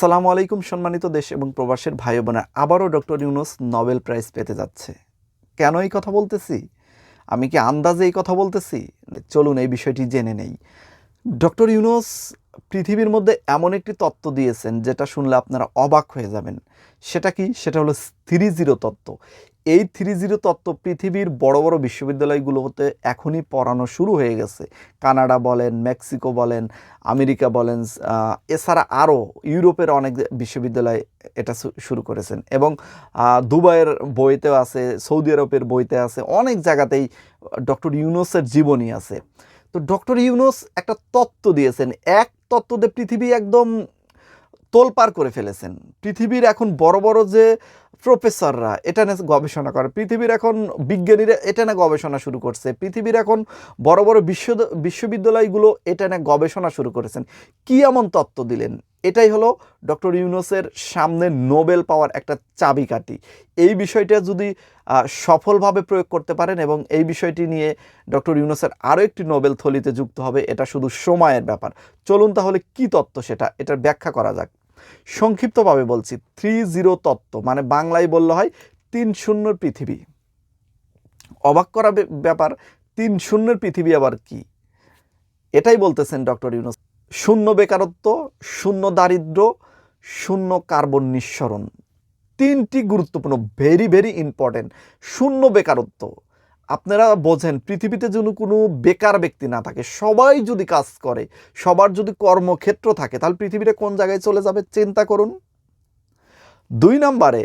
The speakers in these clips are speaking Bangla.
সালামু আলাইকুম সম্মানিত দেশ এবং প্রবাসের ভাই বোনের। আবারও ডক্টর ইউনুস নোবেল প্রাইজ পেতে যাচ্ছে। কেন এই কথা বলতেছি? আমি কি আন্দাজে এই কথা বলতেছি? চলুন এই বিষয়টি জেনে নেই। ডক্টর ইউনুস পৃথিবীর মধ্যে এমন একটি তত্ত্ব দিয়েছেন, যেটা শুনলে আপনারা অবাক হয়ে যাবেন। সেটা কি? সেটা হলো থ্রি জিরো তত্ত্ব। এই থ্রি জিরো তত্ত্ব পৃথিবীর বড় বড় বিশ্ববিদ্যালয়গুলোতে এখনই পড়ানো শুরু হয়ে গেছে। কানাডা বলেন, মেক্সিকো বলেন, আমেরিকা বলেন এছাড়া আরও ইউরোপের অনেক বিশ্ববিদ্যালয় এটা শুরু করেছেন। এবং দুবাইয়ের বইতেও আছে, সৌদি আরবের বইতে আছে, অনেক জায়গাতেই ডক্টর ইউনুসের জীবনী আছে। তো ডক্টর ইউনুস একটা তত্ত্ব দিয়েছেন। এক তত্ত্বতে পৃথিবী একদম তোলপার করে ফেলেছেন। পৃথিবীর এখন বড় বড় যে প্রফেসররা, এটা নিয়ে গবেষণা করে, পৃথিবীর এখন বিজ্ঞানীরা এটা নিয়ে গবেষণা শুরু করছে, পৃথিবীর এখন বড় বড় বিশ্ব বিশ্ববিদ্যালয়গুলো এটা নিয়ে গবেষণা শুরু করেছেন। কি এমন তত্ত্ব দিলেন? এটাই হলো ডক্টর ইউনুসের সামনে নোবেল পাওয়ার একটা চাবিকাঠি। এই বিষয়টা যদি সফলভাবে প্রয়োগ করতে পারেন এবং এই বিষয়টি নিয়ে ডক্টর ইউনুসের আরও একটি নোবেল থলিতে যুক্ত হবে, এটা শুধু সময়ের ব্যাপার। চলুন তাহলে কি তত্ত্ব সেটা, এটার ব্যাখ্যা করা যাক। সংক্ষিপ্তভাবে বলছি থ্রি জিরো তত্ত্ব মানে বাংলায় বললে হয় তিন শূন্যর পৃথিবী। অবাক করা ব্যাপার তিন শূন্যের পৃথিবী আবার কি? এটাই বলতেছেন ডক্টর ইউনুস। শূন্য বেকারত্ব, শূন্য দারিদ্র, শূন্য কার্বন নিঃসরণ। তিনটি গুরুত্বপূর্ণ ভেরি ভেরি ইম্পর্টেন্ট শূন্য বেকারত্ব। আপনারা বোঝেন, পৃথিবীতে যেন কোনো বেকার ব্যক্তি না থাকে, সবাই যদি কাজ করে, সবার যদি কর্মক্ষেত্র থাকে, তাহলে পৃথিবীটা কোন জায়গায় চলে যাবে চিন্তা করুন। দুই নম্বরে,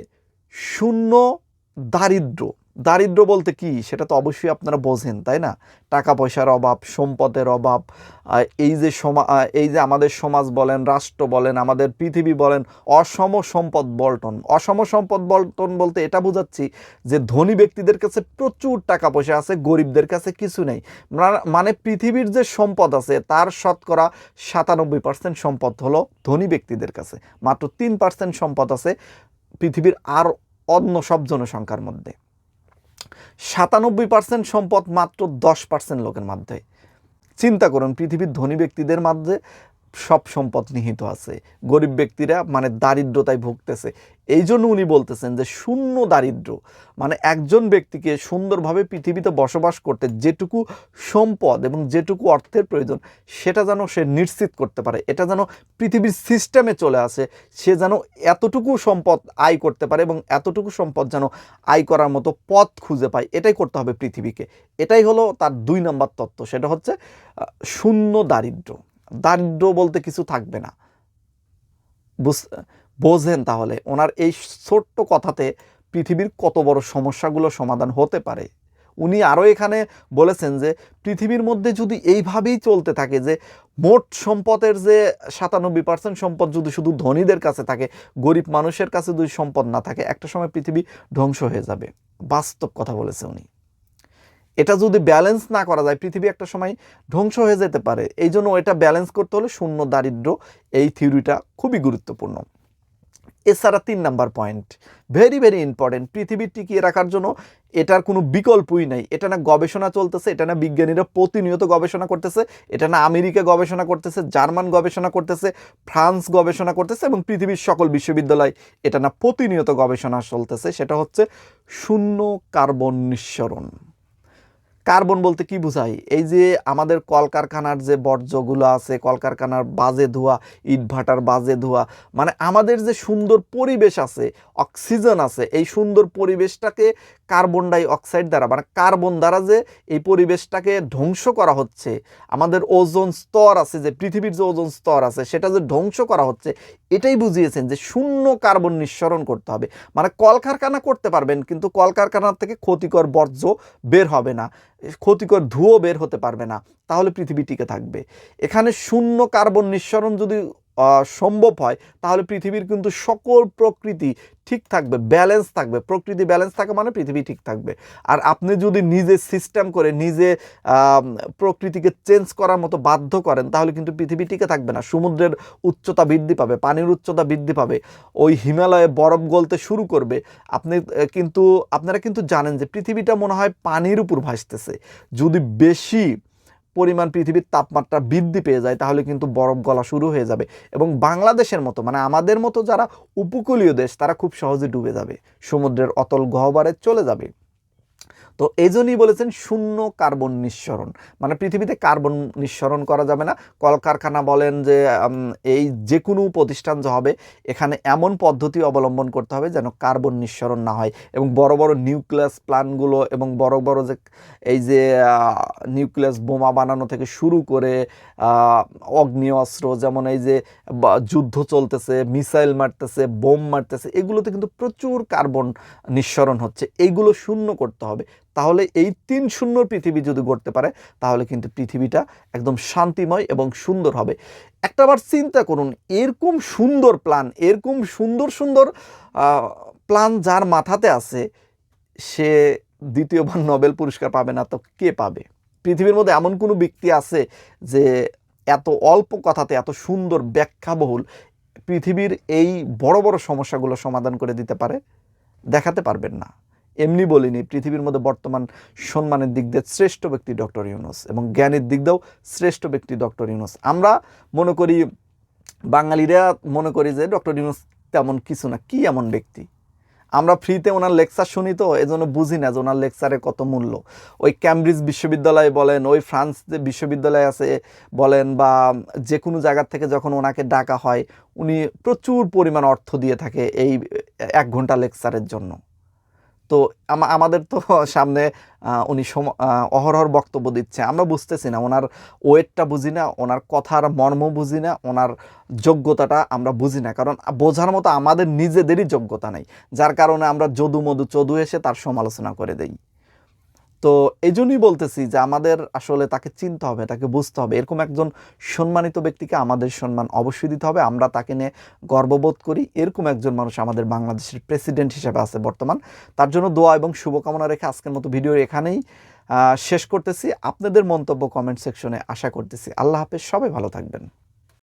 শূন্য দারিদ্র দারিদ্র বলতে কি? সেটা তো অবশ্যই আপনারা বোঝেন, তাই না? টাকা পয়সার অভাব, সম্পদের অভাব এই যে সমা এই যে আমাদের সমাজ বলেন, রাষ্ট্র বলেন, আমাদের পৃথিবী বলেন, অসম সম্পদ বলটন। অসম সম্পদ বলটন বলতে এটা বোঝাচ্ছি যে ধনী ব্যক্তিদের কাছে প্রচুর টাকা পয়সা আছে, গরিবদের কাছে কিছু নেই। মানে পৃথিবীর যে সম্পদ আছে, তার শতকরা সাতানব্বই পার্সেন্ট সম্পদ হলো ধনী ব্যক্তিদের কাছে। মাত্র তিন পার্সেন্ট সম্পদ আছে পৃথিবীর আর অন্য সব জনসংখ্যার মধ্যে। সাতানব্বই পার্সেন্ট সম্পদ মাত্র দশ পার্সেন্ট লোকের মধ্যে। চিন্তা করুন পৃথিবীর ধনী ব্যক্তিদের মধ্যে সব সম্পদ নিহিত আছে। গরিব ব্যক্তিরা মানে দারিদ্রতায় ভুগতেছে। এই জন্য উনি বলতেছেন যে শূন্য দারিদ্র মানে একজন ব্যক্তিকে সুন্দরভাবে পৃথিবীতে বসবাস করতে যেটুকু সম্পদ এবং যেটুকু অর্থের প্রয়োজন, সেটা যেন সে নিশ্চিত করতে পারে। এটা যেন পৃথিবীর সিস্টেমে চলে আসে, সে যেন এতটুকু সম্পদ আয় করতে পারে এবং এতটুকু সম্পদ যেন আয় করার মতো পথ খুঁজে পায়। এটাই করতে হবে পৃথিবীকে। এটাই হলো তার দুই নম্বর তত্ত্ব। সেটা হচ্ছে শূন্য দারিদ্র। দারিদ্র বলতে কিছু থাকবে না। বুঝ- বোঝেন তাহলে, ওনার এই ছোট্ট কথাতে পৃথিবীর কত বড় সমস্যাগুলো সমাধান হতে পারে। উনি আরও এখানে বলেছেন যে, পৃথিবীর মধ্যে যদি এইভাবেই চলতে থাকে যে, মোট সম্পদের যে সাতানব্বই পার্সেন্ট সম্পদ যদি শুধু ধনীদের কাছে থাকে, গরিব মানুষের কাছে যদি সম্পদ না থাকে, একটা সময় পৃথিবী ধ্বংস হয়ে যাবে। বাস্তব কথা বলেছে উনি। এটা যদি ব্যালেন্স না করা যায়, পৃথিবী একটা সময় ধ্বংস হয়ে যেতে পারে। এই জন্য এটা ব্যালেন্স করতে হলে শূন্য দারিদ্র এই থিওরিটা খুবই গুরুত্বপূর্ণ। এছাড়া তিন number point very very important পৃথিবী টিকিয়ে রাখার জন্য এটার কোনো বিকল্পই নাই। এটা না গবেষণা চলতেছে, এটা না বিজ্ঞানীরা প্রতিনিয়ত গবেষণা করতেছে, এটা না আমেরিকা গবেষণা করতেছে, জার্মান গবেষণা করতেছে, ফ্রান্স গবেষণা করতেছে এবং পৃথিবীর সকল বিশ্ববিদ্যালয় এটা না প্রতিনিয়ত গবেষণা চলতেছে। সেটা হচ্ছে শূন্য কার্বন নিঃসরণ। কার্বন বলতে কি বোঝায় এই যে আমাদের কলকারখানার যে বর্জ্যগুলো আছে, কলকারখানার বাজে ধোয়া ইটভাটার বাজে ধোয়া মানে আমাদের যে সুন্দর পরিবেশ আছে, অক্সিজেন আছে, এই সুন্দর পরিবেশটাকে কার্বন ডাই অক্সাইড দ্বারা মানে কার্বন দ্বারা যে এই পরিবেশটাকে ধ্বংস করা হচ্ছে, আমাদের ওজোন স্তর আছে যে, পৃথিবীর যে ওজোন স্তর আছে, সেটা যে ধ্বংস করা হচ্ছে, এটাই বুঝিয়েছেন যে শূন্য কার্বন নিঃসরণ করতে হবে। মানে কলকারখানা করতে পারবেন, কিন্তু কলকারখানার থেকে ক্ষতিকর বর্জ্য বের হবে না, ক্ষতিকর ধুয়ো বের হতে পারবে না, তাহলে পৃথিবী টিকে থাকবে। এখানে শূন্য কার্বন নিঃসরণ যদি সম্ভব হয়, তাহলে পৃথিবীর কিন্তু সকল প্রকৃতি ঠিক থাকবে ব্যালেন্স থাকবে। প্রকৃতি ব্যালেন্স থাকে মানে পৃথিবী ঠিক থাকবে। আর আপনি যদি নিজে সিস্টেম করে, নিজে প্রকৃতিকে চেঞ্জ করার মতো বাধ্য করেন, তাহলে কিন্তু পৃথিবী টিকে থাকবে না। সমুদ্রের উচ্চতা বৃদ্ধি পাবে, পানির উচ্চতা বৃদ্ধি পাবে, ওই হিমালয়ে বরফ গলতে শুরু করবে। আপনি কিন্তু, আপনারা কিন্তু জানেন যে পৃথিবীটা মনে হয় পানির উপর ভাসতেছে। যদি বেশি পরিমাণ পৃথিবীর তাপমাত্রা বৃদ্ধি পেয়ে যায়, তাহলে কিন্তু বরফ গলা শুরু হয়ে যাবে। এবং বাংলাদেশের মতো মানে আমাদের মতো যারা উপকূলীয় দেশ, তারা খুব সহজে ডুবে যাবে। সমুদ্রের অতল গহ্বরে চলে যাবে। তো এই জন্যই বলেছেন শূন্য কার্বন নিঃসরণ। মানে পৃথিবীতে কার্বন নিঃসরণ করা যাবে না। কলকারখানা বলেন যে এই যে কোনো প্রতিষ্ঠান যে হবে, এখানে এমন পদ্ধতি অবলম্বন করতে হবে যেন কার্বন নিঃসরণ না হয় এবং বড় বড় নিউক্লিয়াস প্ল্যানগুলো এবং বড় বড় যে, এই যে নিউক্লিয়াস বোমা বানানো থেকে শুরু করে অগ্নি অস্ত্র যেমন এই যে যুদ্ধ চলতেছে, মিসাইল মারতেছে, বোম মারতেছে, এগুলোতে কিন্তু প্রচুর কার্বন নিঃসরণ হচ্ছে। এইগুলো শূন্য করতে হবে। তাহলে এই তিন শূন্যর পৃথিবী যদি গড়তে পারে, তাহলে কিন্তু পৃথিবীটা একদম শান্তিময় এবং সুন্দর হবে। একটাবার চিন্তা করুন, এরকম সুন্দর প্ল্যান এরকম সুন্দর সুন্দর প্ল্যান যার মাথাতে আছে, সে দ্বিতীয়বার নোবেল পুরস্কার পাবে না, তো কে পাবে? পৃথিবীর মধ্যে এমন কোনো ব্যক্তি আছে যে এত অল্প কথাতে, এত সুন্দর ব্যাখ্যাবহুল, পৃথিবীর এই বড় বড় সমস্যাগুলো সমাধান করে দিতে পারে? দেখাতে পারবেন না। এমনি বলিনি, পৃথিবীর মধ্যে বর্তমান সম্মানের দিক দিয়ে শ্রেষ্ঠ ব্যক্তি ডক্টর ইউনুস এবং জ্ঞানের দিক দিয়েও শ্রেষ্ঠ ব্যক্তি ডক্টর ইউনুস। আমরা মনে করি, বাঙালিরা মনে করি যে ডক্টর ইউনুস তেমন কিছু না, কি এমন ব্যক্তি? আমরা ফ্রিতে ওনার লেকচার শুনি তো, এজন্য বুঝি না যে ওনার লেকচারে কত মূল্য। ওই ক্যামব্রিজ বিশ্ববিদ্যালয় বলেন, ওই ফ্রান্স যে বিশ্ববিদ্যালয় আছে বলেন বা যে কোনো জায়গার থেকে যখন ওনাকে ডাকা হয়, উনি প্রচুর পরিমাণ অর্থ দিয়ে থাকে এই এক ঘণ্টা লেকচারের জন্য। তো আমাদের তো সামনে উনি অহরহর বক্তব্য দিচ্ছে। আমরা বুঝতেছি না, ওনার ওয়েটটা বুঝি না, ওনার কথার মর্ম বুঝি না, ওনার যোগ্যতাটা আমরা বুঝি না। কারণ বোঝার মতো আমাদের নিজেদেরই যোগ্যতা নেই। যার কারণে আমরা যদু মধু চদু এসে তার সমালোচনা করে দেই। তো এই জন্যই বলতেছি যে আমাদের আসলে তাকে চিনতে হবে, তাকে বুঝতে হবে। এরকম একজন সম্মানিত ব্যক্তিকে আমাদের সম্মান অবশ্যই দিতে হবে। আমরা তাকে নিয়ে গর্ববোধ করি। এরকম একজন মানুষ আমাদের বাংলাদেশের প্রেসিডেন্ট হিসেবে আছে বর্তমান। তার জন্য দোয়া এবং শুভকামনা রেখে আজকের মতো ভিডিও এখানেই শেষ করতেছি। আপনাদের মন্তব্য কমেন্ট সেকশনে আশা করতেছি। আল্লাহ হাফেজ। সবাই ভালো থাকবেন।